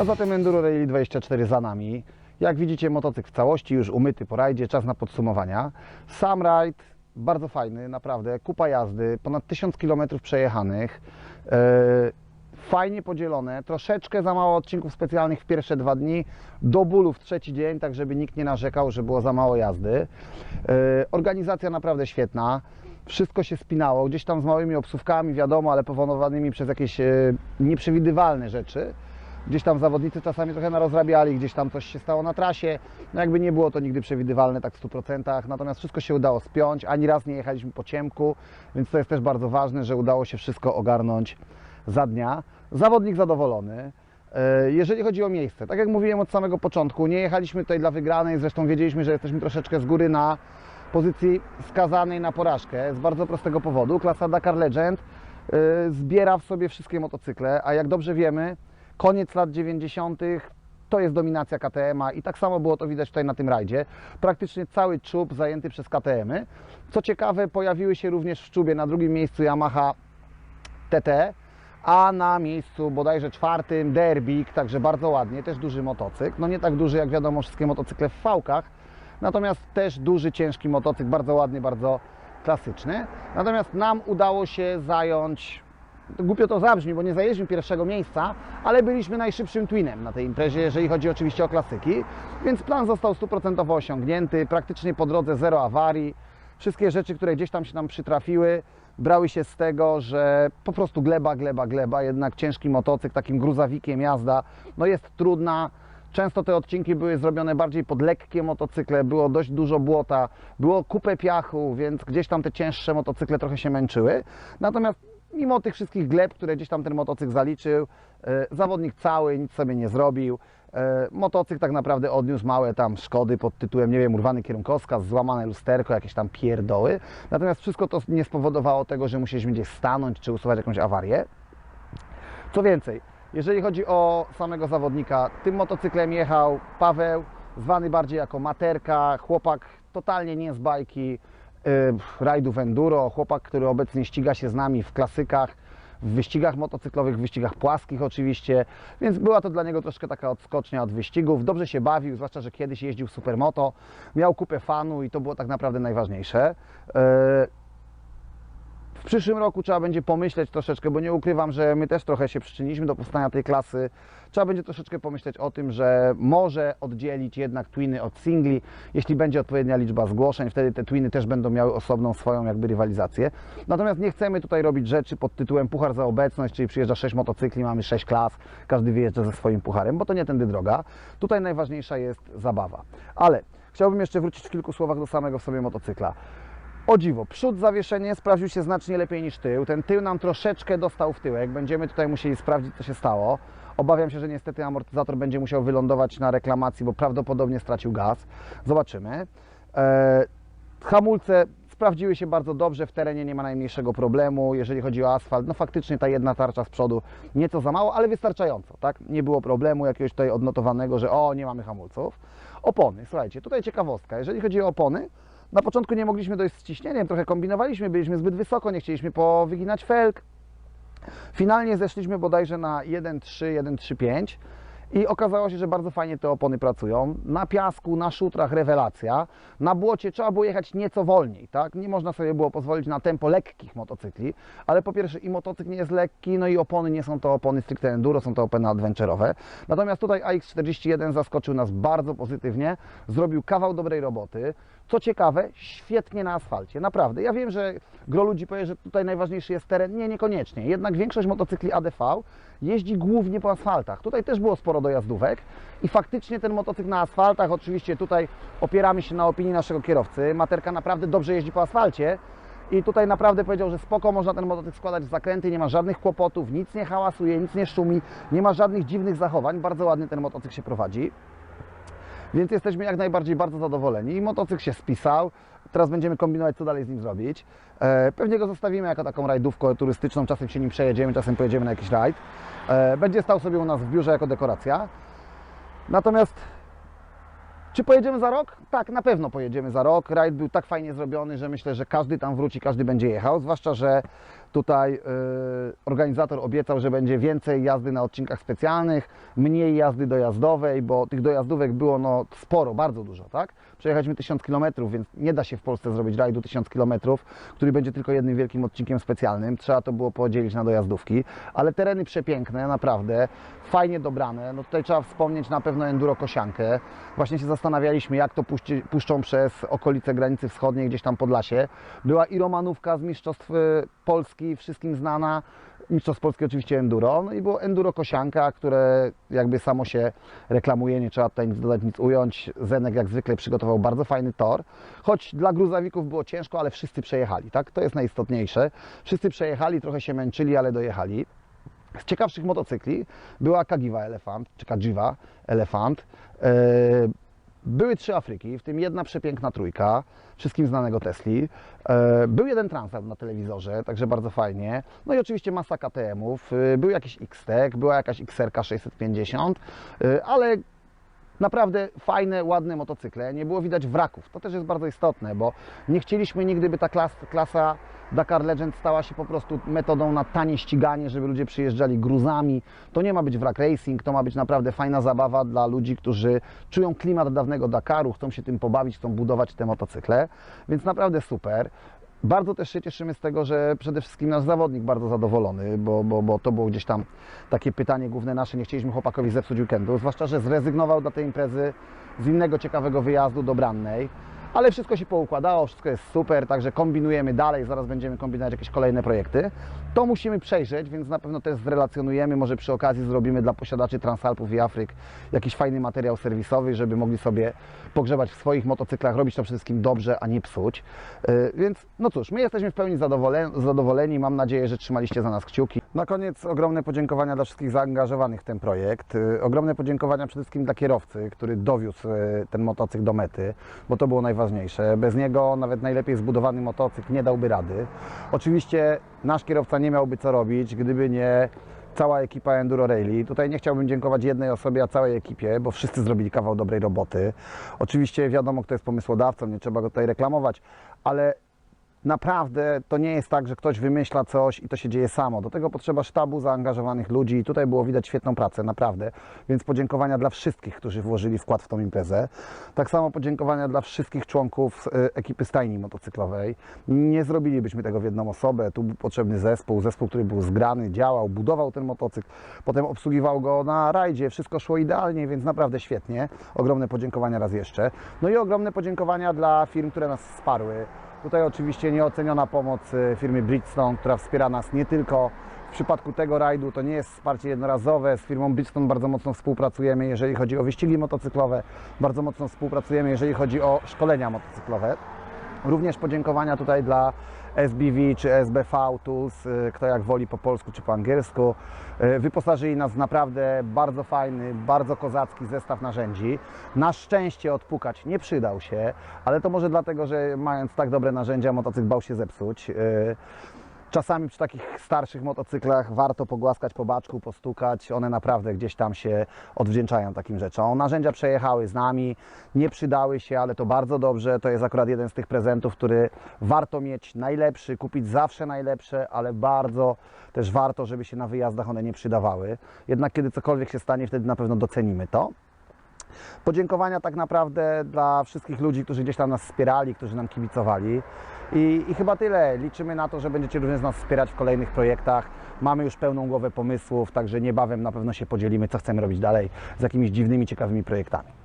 A zatem Enduro Rally 24 za nami. Jak widzicie, motocykl w całości już umyty po rajdzie, czas na podsumowania. Sam rajd bardzo fajny, naprawdę. Kupa jazdy, ponad 1000 km przejechanych. E, fajnie podzielone, troszeczkę za mało odcinków specjalnych w pierwsze dwa dni, do bólu w trzeci dzień, tak żeby nikt nie narzekał, że było za mało jazdy. E, organizacja naprawdę świetna. Wszystko się spinało, gdzieś tam z małymi obsówkami, wiadomo, ale powodowanymi przez jakieś e, nieprzewidywalne rzeczy. Gdzieś tam zawodnicy czasami trochę narozrabiali, gdzieś tam coś się stało na trasie. No jakby nie było to nigdy przewidywalne tak w 100%, natomiast wszystko się udało spiąć. Ani raz nie jechaliśmy po ciemku, więc to jest też bardzo ważne, że udało się wszystko ogarnąć za dnia. Zawodnik zadowolony. E, Jeżeli chodzi o miejsce, tak jak mówiłem od samego początku, nie jechaliśmy tutaj dla wygranej, zresztą wiedzieliśmy, że jesteśmy troszeczkę z góry na pozycji skazanej na porażkę z bardzo prostego powodu. Klasa Dakar Legend e, zbiera w sobie wszystkie motocykle, a jak dobrze wiemy, koniec lat 90. to jest dominacja KTM-a i tak samo było to widać tutaj na tym rajdzie. Praktycznie cały czub zajęty przez KTM-y. Co ciekawe, pojawiły się również w czubie na drugim miejscu Yamaha TT, a na miejscu bodajże czwartym Derbik, także bardzo ładnie, też duży motocykl. No nie tak duży jak wiadomo wszystkie motocykle w fałkach, natomiast też duży, ciężki motocykl, bardzo ładny, bardzo klasyczny. Natomiast nam udało się zająć, głupio to zabrzmi, bo nie zajęliśmy pierwszego miejsca, ale byliśmy najszybszym twinem na tej imprezie, jeżeli chodzi oczywiście o klasyki, więc plan został stuprocentowo osiągnięty, praktycznie po drodze zero awarii. Wszystkie rzeczy, które gdzieś tam się nam przytrafiły, brały się z tego, że po prostu gleba, gleba, gleba, jednak ciężki motocykl, takim gruzawikiem jazda, no jest trudna. Często te odcinki były zrobione bardziej pod lekkie motocykle, było dość dużo błota, było kupę piachu, więc gdzieś tam te cięższe motocykle trochę się męczyły. Natomiast mimo tych wszystkich gleb, które gdzieś tam ten motocykl zaliczył, e, zawodnik cały, nic sobie nie zrobił. E, Motocykl tak naprawdę odniósł małe tam szkody pod tytułem, nie wiem, urwany kierunkowskaz, złamane lusterko, jakieś tam pierdoły. Natomiast wszystko to nie spowodowało tego, że musieliśmy gdzieś stanąć czy usuwać jakąś awarię. Co więcej, jeżeli chodzi o samego zawodnika, tym motocyklem jechał Paweł, zwany bardziej jako materka, chłopak totalnie nie z bajki rajdów enduro, chłopak, który obecnie ściga się z nami w klasykach, w wyścigach motocyklowych, w wyścigach płaskich oczywiście, więc była to dla niego troszkę taka odskocznia od wyścigów. Dobrze się bawił, zwłaszcza, że kiedyś jeździł supermoto, miał kupę fanu i to było tak naprawdę najważniejsze. W przyszłym roku trzeba będzie pomyśleć troszeczkę, bo nie ukrywam, że my też trochę się przyczyniliśmy do powstania tej klasy. Trzeba będzie troszeczkę pomyśleć o tym, że może oddzielić jednak twiny od singli, jeśli będzie odpowiednia liczba zgłoszeń, wtedy te twiny też będą miały osobną swoją jakby rywalizację. Natomiast nie chcemy tutaj robić rzeczy pod tytułem puchar za obecność, czyli przyjeżdża 6 motocykli, mamy 6 klas, każdy wyjeżdża ze swoim pucharem, bo to nie tędy droga. Tutaj najważniejsza jest zabawa. Ale chciałbym jeszcze wrócić w kilku słowach do samego w sobie motocykla. O dziwo, przód zawieszenie sprawdził się znacznie lepiej niż tył. Ten tył nam troszeczkę dostał w tyłek. Będziemy tutaj musieli sprawdzić, co się stało. Obawiam się, że niestety amortyzator będzie musiał wylądować na reklamacji, bo prawdopodobnie stracił gaz. Zobaczymy. E, hamulce sprawdziły się bardzo dobrze, w terenie nie ma najmniejszego problemu. Jeżeli chodzi o asfalt, no faktycznie ta jedna tarcza z przodu nieco za mało, ale wystarczająco, tak? Nie było problemu jakiegoś tutaj odnotowanego, że o, nie mamy hamulców. Opony, słuchajcie, tutaj ciekawostka. Jeżeli chodzi o opony, na początku nie mogliśmy dojść z ciśnieniem, trochę kombinowaliśmy, byliśmy zbyt wysoko, nie chcieliśmy powyginać felg. Finalnie zeszliśmy bodajże na 1.3, 1.3.5 i okazało się, że bardzo fajnie te opony pracują. Na piasku, na szutrach rewelacja. Na błocie trzeba było jechać nieco wolniej, tak? Nie można sobie było pozwolić na tempo lekkich motocykli, ale po pierwsze i motocykl nie jest lekki, no i opony nie są to opony stricte enduro, są to opony adventure'owe. Natomiast tutaj AX41 zaskoczył nas bardzo pozytywnie, zrobił kawał dobrej roboty. Co ciekawe, świetnie na asfalcie, naprawdę. Ja wiem, że gro ludzi powie, że tutaj najważniejszy jest teren. Nie, niekoniecznie. Jednak większość motocykli ADV jeździ głównie po asfaltach. Tutaj też było sporo dojazdówek i faktycznie ten motocykl na asfaltach, oczywiście tutaj opieramy się na opinii naszego kierowcy. Materka naprawdę dobrze jeździ po asfalcie i tutaj naprawdę powiedział, że spoko można ten motocykl składać w zakręty, nie ma żadnych kłopotów, nic nie hałasuje, nic nie szumi, nie ma żadnych dziwnych zachowań. Bardzo ładnie ten motocykl się prowadzi. Więc jesteśmy jak najbardziej bardzo zadowoleni. Motocykl się spisał. Teraz będziemy kombinować, co dalej z nim zrobić. E, pewnie go zostawimy jako taką rajdówkę turystyczną. Czasem się nim przejedziemy, czasem pojedziemy na jakiś rajd. E, będzie stał sobie u nas w biurze jako dekoracja. Natomiast Czy pojedziemy za rok? Tak, na pewno pojedziemy za rok. Rajd był tak fajnie zrobiony, że myślę, że każdy tam wróci, każdy będzie jechał. Zwłaszcza, że tutaj y, organizator obiecał, że będzie więcej jazdy na odcinkach specjalnych, mniej jazdy dojazdowej, bo tych dojazdówek było no, sporo, bardzo dużo, tak? Przejechaliśmy 1000 km, więc nie da się w Polsce zrobić rajdu 1000 km, który będzie tylko jednym wielkim odcinkiem specjalnym. Trzeba to było podzielić na dojazdówki, ale tereny przepiękne, naprawdę, fajnie dobrane. No tutaj trzeba wspomnieć na pewno Enduro Kosiankę. Właśnie się zastanawialiśmy, jak to puści, puszczą przez okolice granicy wschodniej, gdzieś tam pod lasie. Była i Romanówka z Mistrzostw y, Polski, wszystkim znana. Mistrzostw Polski oczywiście Enduro. No i było Enduro Kosianka, które jakby samo się reklamuje, nie trzeba tutaj nic dodać, nic ująć. Zenek jak zwykle przygotował bardzo fajny tor. Choć dla gruzawików było ciężko, ale wszyscy przejechali, tak? To jest najistotniejsze. Wszyscy przejechali, trochę się męczyli, ale dojechali. Z ciekawszych motocykli była Kagiwa Elefant, czy Kagiwa Elefant. E, Były trzy Afryki, w tym jedna przepiękna trójka, wszystkim znanego Tesli. E, Był jeden Transat na telewizorze, także bardzo fajnie. No i oczywiście masa KTM-ów. E, Był jakiś X-Tech, była jakaś XR 650, e, ale naprawdę fajne, ładne motocykle. Nie było widać wraków. To też jest bardzo istotne, bo nie chcieliśmy nigdy, by ta klas, klasa Dakar Legend stała się po prostu metodą na tanie ściganie, żeby ludzie przyjeżdżali gruzami. To nie ma być wrak racing, to ma być naprawdę fajna zabawa dla ludzi, którzy czują klimat dawnego Dakaru, chcą się tym pobawić, chcą budować te motocykle, więc naprawdę super. Bardzo też się cieszymy z tego, że przede wszystkim nasz zawodnik bardzo zadowolony, bo, bo, bo to było gdzieś tam takie pytanie główne nasze. Nie chcieliśmy chłopakowi zepsuć weekendu, zwłaszcza, że zrezygnował dla tej imprezy z innego ciekawego wyjazdu do Brannej. Ale wszystko się poukładało, wszystko jest super, także kombinujemy dalej, zaraz będziemy kombinować jakieś kolejne projekty. To musimy przejrzeć, więc na pewno też zrelacjonujemy, może przy okazji zrobimy dla posiadaczy Transalpów i Afryk jakiś fajny materiał serwisowy, żeby mogli sobie pogrzebać w swoich motocyklach, robić to wszystkim dobrze, a nie psuć. Yy, Więc no cóż, my jesteśmy w pełni zadowoleni, zadowoleni, mam nadzieję, że trzymaliście za nas kciuki. Na koniec ogromne podziękowania dla wszystkich zaangażowanych w ten projekt. Yy, Ogromne podziękowania przede wszystkim dla kierowcy, który dowiózł yy, ten motocykl do mety, bo to było najważniejsze. Bez niego nawet najlepiej zbudowany motocykl nie dałby rady. Oczywiście nasz kierowca nie miałby co robić, gdyby nie cała ekipa Enduro Rally. Tutaj nie chciałbym dziękować jednej osobie, a całej ekipie, bo wszyscy zrobili kawał dobrej roboty. Oczywiście wiadomo, kto jest pomysłodawcą, nie trzeba go tutaj reklamować, ale naprawdę to nie jest tak, że ktoś wymyśla coś i to się dzieje samo. Do tego potrzeba sztabu zaangażowanych ludzi i tutaj było widać świetną pracę, naprawdę. Więc podziękowania dla wszystkich, którzy włożyli wkład w tą imprezę. Tak samo podziękowania dla wszystkich członków e, ekipy stajni motocyklowej. Nie zrobilibyśmy tego w jedną osobę. Tu był potrzebny zespół, zespół, który był zgrany, działał, budował ten motocykl, potem obsługiwał go na rajdzie. Wszystko szło idealnie, więc naprawdę świetnie. Ogromne podziękowania raz jeszcze. No i ogromne podziękowania dla firm, które nas wsparły. Tutaj oczywiście nieoceniona pomoc y, firmy Bridgestone, która wspiera nas nie tylko w przypadku tego rajdu, to nie jest wsparcie jednorazowe. Z firmą Bridgestone bardzo mocno współpracujemy, jeżeli chodzi o wyścigi motocyklowe, bardzo mocno współpracujemy, jeżeli chodzi o szkolenia motocyklowe. Również podziękowania tutaj dla SBV czy SBV Tools, y, kto jak woli po polsku czy po angielsku. Y, Wyposażyli nas w naprawdę bardzo fajny, bardzo kozacki zestaw narzędzi. Na szczęście odpukać nie przydał się, ale to może dlatego, że mając tak dobre narzędzia, motocykl bał się zepsuć. Czasami przy takich starszych motocyklach warto pogłaskać po baczku, postukać. One naprawdę gdzieś tam się odwdzięczają takim rzeczom. Narzędzia przejechały z nami, nie przydały się, ale to bardzo dobrze. To jest akurat jeden z tych prezentów, który warto mieć najlepszy, kupić zawsze najlepsze, ale bardzo też warto, żeby się na wyjazdach one nie przydawały. Jednak kiedy cokolwiek się stanie, wtedy na pewno docenimy to. Podziękowania tak naprawdę dla wszystkich ludzi, którzy gdzieś tam nas wspierali, którzy nam kibicowali. I, I chyba tyle. Liczymy na to, że będziecie również nas wspierać w kolejnych projektach. Mamy już pełną głowę pomysłów, także niebawem na pewno się podzielimy, co chcemy robić dalej z jakimiś dziwnymi, ciekawymi projektami.